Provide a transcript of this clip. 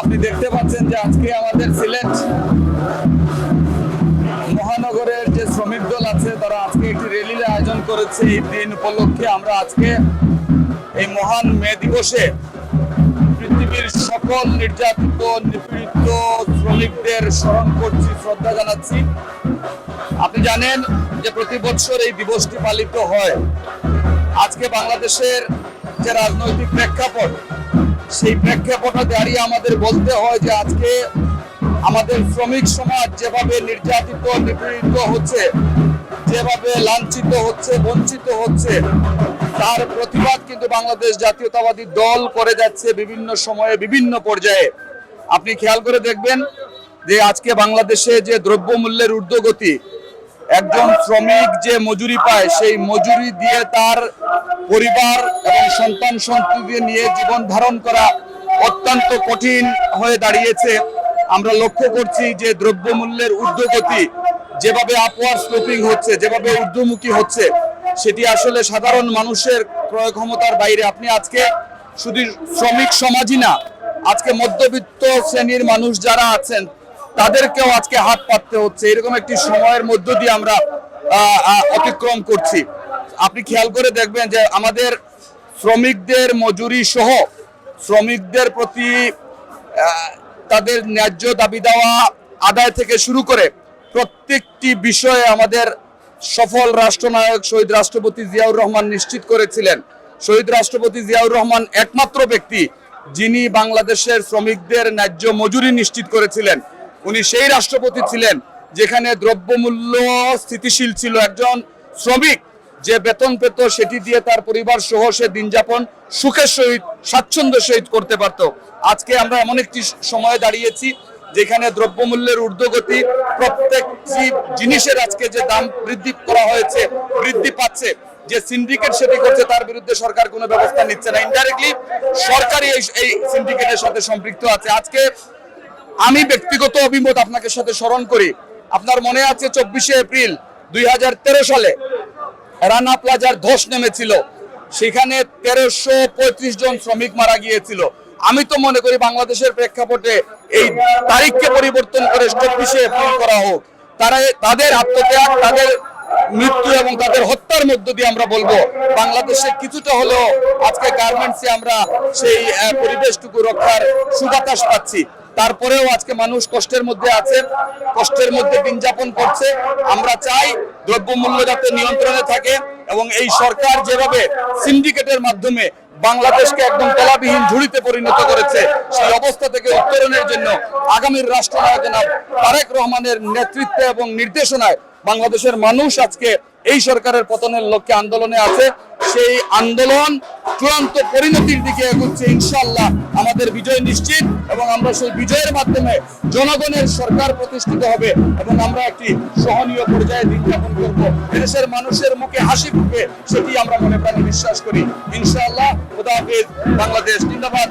আপনি দেখতে পাচ্ছেন যে আজকে আমাদের সিলেট মহানগরের যে শ্রমিক দল আছে, তারা আজকে একটি র্যালির আয়োজন করেছে। এই দিন উপলক্ষে আমরা আজকে এই মহান মে দিবসে পৃথিবীর সকল নির্যাতিত, নিপীড়িত শ্রমিকদের স্মরণ করছি, শ্রদ্ধা জানাচ্ছি। আপনি জানেন যে প্রতি বছর এই দিবসটি পালিত হয়। আজকে বাংলাদেশের যে রাজনৈতিক প্রেক্ষাপট সেই প্রেক্ষাপটে দাঁড়িয়ে আমাদের বলতে হয় যে আজকে আমাদের শ্রমিক সমাজ যেভাবে নির্যাতিত, নিপীড়িত হচ্ছে, যেভাবে লাঞ্ছিত হচ্ছে, বঞ্চিত হচ্ছে, তার প্রতিবাদ কিন্তু বাংলাদেশ জাতীয়তাবাদী দল করে যাচ্ছে বিভিন্ন সময়ে, বিভিন্ন পর্যায়ে। আপনি খেয়াল করে দেখবেন যে আজকে বাংলাদেশে যে দ্রব্যমূল্যের ঊর্ধ্বগতি একজন শ্রমিক যে মজুরি পায়, সেই মজুরি দিয়ে তার পরিবার এবং সন্তান সন্ততি নিয়ে জীবন ধারণ করা অত্যন্ত কঠিন হয়ে দাঁড়িয়েছে। আমরা লক্ষ্য করছি যে দ্রব্যমূল্যের ঊর্ধ্বগতি যেভাবে আপওয়ার স্লোপিং হচ্ছে, যেভাবে ঊর্ধ্বমুখী হচ্ছে, সেটি আসলে সাধারণ মানুষের ক্রয় ক্ষমতার বাইরে। আপনি আজকে শুধু শ্রমিক সমাজই না, আজকে মধ্যবিত্ত শ্রেণির মানুষ যারা আছেন তাদেরকেও আজকে হাত পাততে হচ্ছে। এরকম একটি সময়ের মধ্য দিয়ে আমরা অতিক্রম করছি। আপনি খেয়াল করে দেখবেন যে আমাদের শ্রমিকদের মজুরি সহ শ্রমিকদের প্রতি তাদের ন্যায্য দাবি দেওয়া, আদায় থেকে শুরু করে প্রত্যেকটি বিষয়ে আমাদের সফল রাষ্ট্রনায়ক শহীদ রাষ্ট্রপতি জিয়াউর রহমান নিশ্চিত করেছিলেন। শহীদ রাষ্ট্রপতি জিয়াউর রহমান একমাত্র ব্যক্তি যিনি বাংলাদেশের শ্রমিকদের ন্যায্য মজুরি নিশ্চিত করেছিলেন। উনি সেই রাষ্ট্রপতি ছিলেন যেখানে দ্রব্যমূল্য স্থিতিশীল ছিল একজন শ্রমিক। যে বেতন পেত সেটি দিয়ে তার পরিবার সহ সে দিন যাপন সুখের সহিত স্বাচ্ছন্দ্যের সহিত করতে পারত। আজকে আমরা এমন একটি সময়ে দাঁড়িয়েছি যেখানে দ্রব্যমূল্যের ঊর্ধ্বগতি প্রত্যেকটি জিনিসের আজকে যে দাম বৃদ্ধি করা হয়েছে, বৃদ্ধি পাচ্ছে, যে সিন্ডিকেট সেটি করছে তার বিরুদ্ধে সরকার কোনো ব্যবস্থা নিচ্ছে না। ইনডাইরেক্টলি সরকারই এই সিন্ডিকেটের সাথে সম্পৃক্ত আছে। আজকে আমি ব্যক্তিগত অভিমত আপনাকে সাথে স্মরণ করি। আপনার মনে আছে চব্বিশে এপ্রিল দুই হাজার তেরো সালে রানা প্লাজার ধস নেমেছিল। সেখানে তেরোশো পঁয়ত্রিশ জন শ্রমিক মারা গিয়েছিল। আমি তো মনে করি বাংলাদেশের প্রেক্ষাপটে এই তারিখকে পরিবর্তন করে চব্বিশে এপ্রিল করা হোক। তারা তাদের আত্মত্যাগ, তাদের মৃত্যু এবং তাদের হত্যার মধ্য দিয়ে আমরা বলব, বাংলাদেশে কিছুটা হলেও আজকে গার্মেন্টসে আমরা সেই পরিবেশটুকু রক্ষার সুবাতাস পাচ্ছি। তারপরেও আজকে মানুষ কষ্টের মধ্যে আছে, কষ্টের মধ্যে দিন যাপন করছে। আমরা চাই দ্রব্যমূল্য যাতে নিয়ন্ত্রণে থাকে এবং এই সরকার যেভাবে সিন্ডিকেটের মাধ্যমে বাংলাদেশকে একদম তেলাবিহীন ঝুড়িতে পরিণত করেছে। সেই অবস্থা থেকে উত্তরণের জন্য আগামীর রাষ্ট্রনায়ক জনাব তারেক রহমানের নেতৃত্বে এবং নির্দেশনায় বাংলাদেশের মানুষ আজকে এই সরকারের পতনের লক্ষ্যে আন্দোলনে আছে। সেই আন্দোলন চূড়ান্ত পরিণতির দিকে এগোচ্ছে ইনশাল্লাহ আমাদের বিজয় নিশ্চিত এবং আমরা সেই বিজয়ের মাধ্যমে জনগণের সরকার প্রতিষ্ঠিত হবে এবং আমরা একটি সহনীয় পর্যায়ে বিজ্ঞাপন করব। দেশের মানুষের মুখে হাসি ফুটবে, সেটি আমরা মনে প্রাণে বিশ্বাস করি। ইনশাআল্লাহ, খোদা হাফেজ, বাংলাদেশ, জিন্দাবাদ।